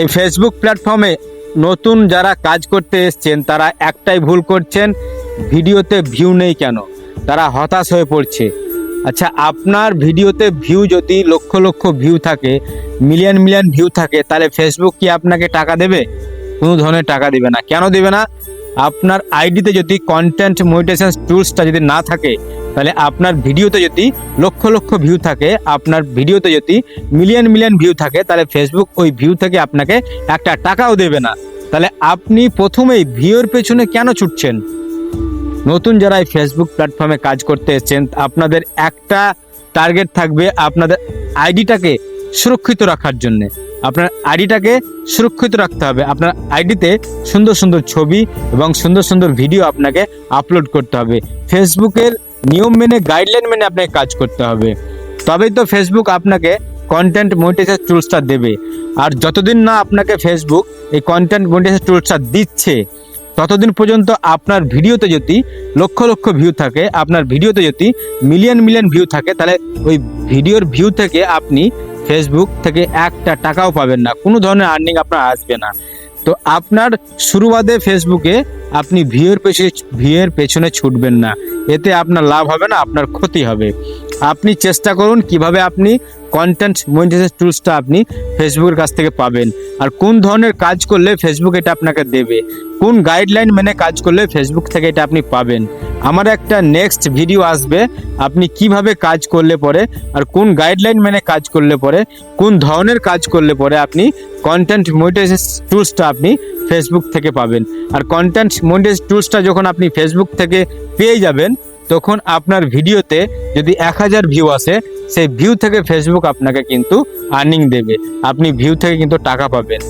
এই ফেসবুক প্ল্যাটফর্মে নতুন যারা কাজ করতে এসছেন, তারা একটাই ভুল করছেন, ভিডিওতে ভিউ নেই কেন? তারা হতাশ হয়ে পড়ছে। আচ্ছা আপনার ভিডিওতে ভিউ যদি লক্ষ লক্ষ ভিউ থাকে মিলিয়ন মিলিয়ন ভিউ থাকে, তাহলে ফেসবুক কি আপনাকে টাকা দেবে? কোনো ধরনের টাকা দেবে না। কেন দেবে না? আপনার আইডিতে যদি কন্টেন্ট মনিটাইজেশন টুলসটা যদি না থাকে, তাহলে আপনার ভিডিওতে যদি লক্ষ লক্ষ ভিউ থাকে, আপনার ভিডিওতে যদি মিলিয়ন মিলিয়ন ভিউ থাকে, তাহলে ফেসবুক ওই ভিউ থেকে আপনাকে একটা টাকাও দেবে না। তাহলে আপনি প্রথমেই ভিউর পেছনে কেন ছুটছেন? নতুন যারা এই ফেসবুক প্ল্যাটফর্মে কাজ করতে এসেছেন, আপনাদের একটা টার্গেট থাকবে, আপনাদের আইডিটাকে সুরক্ষিত রাখার জন্য। আপনার আইডিটাকে সুরক্ষিত রাখতে হবে। আপনার আইডিতে সুন্দর সুন্দর ছবি এবং সুন্দর সুন্দর ভিডিও আপনাকে আপলোড করতে হবে। ফেসবুকের নিয়ম মেনে, গাইডলাইন মেনে আপনাকে কাজ করতে হবে। তবেই তো ফেসবুক আপনাকে কন্টেন্ট মনিটাইজেশন টুলসটা দেবে। আর যতদিন না আপনাকে ফেসবুক এই কন্টেন্ট মনিটাইজেশন টুলসটা দিচ্ছে, ততদিন পর্যন্ত আপনার ভিডিওতে যদি লক্ষ লক্ষ ভিউ থাকে, আপনার ভিডিওতে যদি মিলিয়ন মিলিয়ন ভিউ থাকে, তাহলে ওই ভিডিওর ভিউ থেকে আপনি ফেসবুক থেকে একটা টাকাও পাবেন না। কোনো ধরনের আর্নিং আপনার আসবে না। তো আপনার শুরুবাদে ফেসবুকে আপনি ভিউয়ের পেছনে ভিউয়ের পেছনে ছুটবেন না। এতে আপনার লাভ হবে না, আপনার ক্ষতি হবে। আপনি চেষ্টা করুন কীভাবে আপনি কন্টেন্ট মনিটাইজেশন টুলসটা আপনি ফেসবুকের কাছ থেকে পাবেন। আর কোন ধরনের কাজ করলে ফেসবুক এটা আপনাকে দেবে? কোন গাইডলাইন মেনে কাজ করলে ফেসবুক থেকে এটা আপনি পাবেন? আমার একটা নেক্সট ভিডিও আসবে, আপনি কীভাবে কাজ করলে পরে আর কোন গাইডলাইন মেনে কাজ করলে পরে, কোন ধরনের কাজ করলে পরে আপনি কন্টেন্ট মনিটাইজেশন টুলসটা আপনি ফেসবুক থেকে পাবেন। আর কন্টেন্ট মনিটাইজেশন টুলসটা যখন আপনি ফেসবুক থেকে পেয়ে যাবেন, তখন আপনার ভিডিওতে যদি এক হাজার ভিউ আসে, সেই ভিউ থেকে ফেসবুক আপনাকে কিন্তু আর্নিং দেবে। আপনি ভিউ থেকে কিন্তু টাকা পাবেন।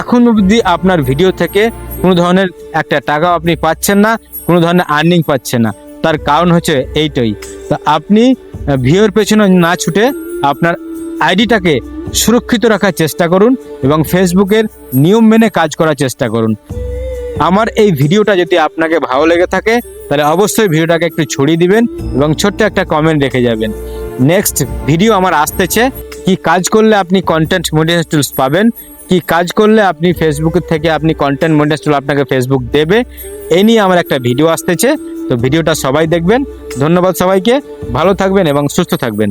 এখন অবধি আপনার ভিডিও থেকে কোনো ধরনের একটা টাকাও আপনি পাচ্ছেন না কোনো ধরনের আর্নিং পাচ্ছে না। তার কারণ হচ্ছে এইটাই। তো আপনি ভিওর পেছনে না ছুটে আপনার আইডিটাকে সুরক্ষিত রাখার চেষ্টা করুন এবং ফেসবুকের নিয়ম মেনে কাজ করার চেষ্টা করুন। আমার এই ভিডিওটা যদি আপনাকে ভালো লেগে থাকে, তাহলে অবশ্যই ভিডিওটাকে একটু ছড়িয়ে দিবেন এবং ছোট্ট একটা কমেন্ট রেখে যাবেন। নেক্সট ভিডিও আমার আসতেছে, কি কাজ করলে আপনি কন্টেন্ট মনিটাইজেশন টুলস পাবেন কি কাজ করলে আপনি ফেসবুক থেকে আপনি কন্টেন্ট মনিটাইজেশন টুল আপনাকে ফেসবুক দেবে, এ নিয়ে আমার একটা ভিডিও আসতেছে। তো ভিডিওটা সবাই দেখবেন। ধন্যবাদ সবাইকে। ভালো থাকবেন এবং সুস্থ থাকবেন।